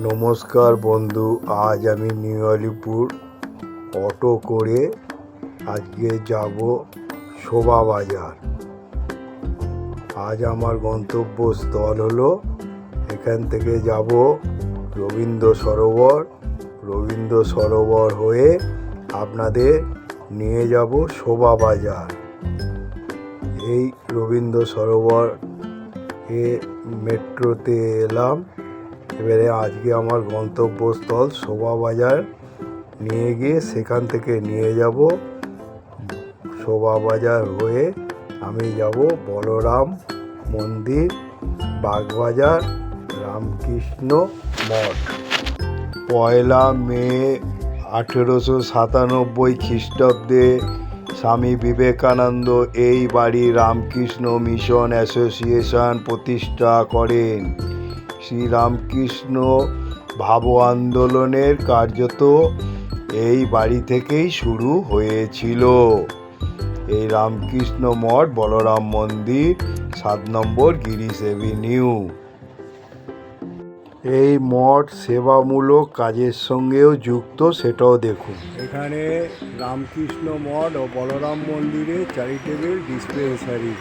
নমস্কার বন্ধু, আজ আমি নিউ আলিপুর অটো করে আজকে যাব শোভা বাজার। আজ আমার গন্তব্যস্থল হলো এখান থেকে যাব রবীন্দ্র সরোবর। রবীন্দ্র সরোবর হয়ে আপনাদের নিয়ে যাব শোভা বাজার। এই রবীন্দ্র সরোবর এ মেট্রোতে এলাম। এবারে আজকে আমার গন্তব্যস্থল শোভা বাজার নিয়ে গিয়ে সেখান থেকে নিয়ে যাব। শোভা বাজার হয়ে আমি যাব বলরাম মন্দির, বাগবাজার, রামকৃষ্ণ মঠ। পয়লা মে আঠেরোশো সাতানব্বই খ্রিস্টাব্দে স্বামী বিবেকানন্দ এই বাড়ি রামকৃষ্ণ মিশন অ্যাসোসিয়েশন প্রতিষ্ঠা করেন। শ্রীরামকৃষ্ণ ভাব আন্দোলনের কার্যত এই বাড়ি থেকেই শুরু হয়েছিল। এই রামকৃষ্ণ মঠ, বলরাম মন্দির, সাত নম্বর গিরিশ এভিনিউ। এই মঠ সেবামূলক কাজের সঙ্গেও যুক্ত, সেটাও দেখুন। এখানে রামকৃষ্ণ মঠ ও বলরাম মন্দিরে চ্যারিটেবল ডিসপেন্সারি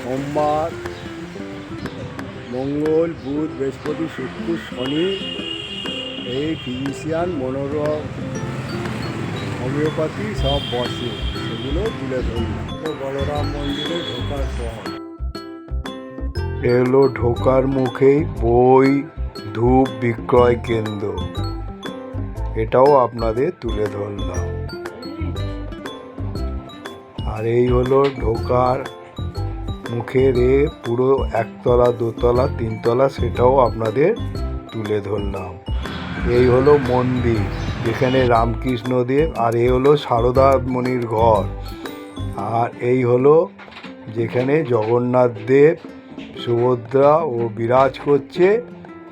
সোমবার মঙ্গল, বুধ, বৃহস্পতি, শুক্র, শনি, এই ফিজিশিয়ান মনোরম হোমিওপ্যাথি সব বসে, সেগুলো তুলে ধরল তো বলরাম মন্দিরে ঢোকার পর। এলো ঢোকার মুখেই বই, ধূপ বিক্রয় কেন্দ্র। এটাও আপনাদের তুলে ধরলাম। আর এই হলো ঢোকার মুখের এ পুরো একতলা, দোতলা, তিনতলা সেটাও আপনাদের তুলে ধরলাম। এই হলো মন্দির, যেখানে রামকৃষ্ণদেব আর এই হলো সারদা ঘর। আর এই হলো যেখানে জগন্নাথ দেব, সুভদ্রা ও বিরাজ করছে,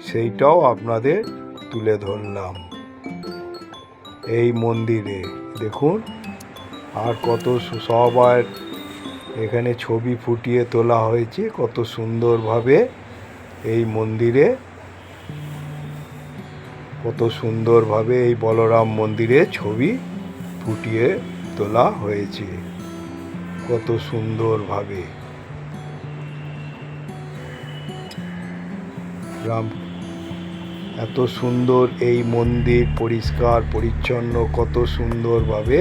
সেইটাও আপনাদের তুলে ধরলাম। এই মন্দিরে, দেখুন, আর কত সবার এখানে ছবি ফুটিয়ে তোলা হয়েছে, কত সুন্দরভাবে এই মন্দিরে। কত সুন্দরভাবে এই বলরাম মন্দিরে ছবি ফুটিয়ে তোলা হয়েছে, কত সুন্দরভাবে। রাম, এত সুন্দর এই মন্দির পরিষ্কার, পরিচ্ছন্ন, কত সুন্দরভাবে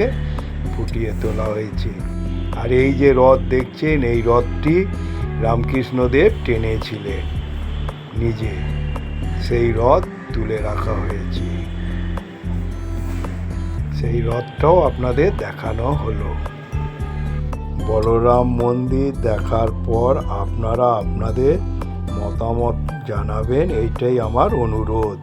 ফুটিয়ে তোলা হয়েছে। আর এই যে রথ দেখছেন, এই রথটি রামকৃষ্ণদেব টেনেছিলেন। নিজে সেই রথ তুলে রাখা হয়েছে। সেই রথটাও আপনাদের দেখানো হলো। বলরাম মন্দির দেখার পর আপনারা আপনাদের মতামত জানাবেন, এইটাই আমার অনুরোধ।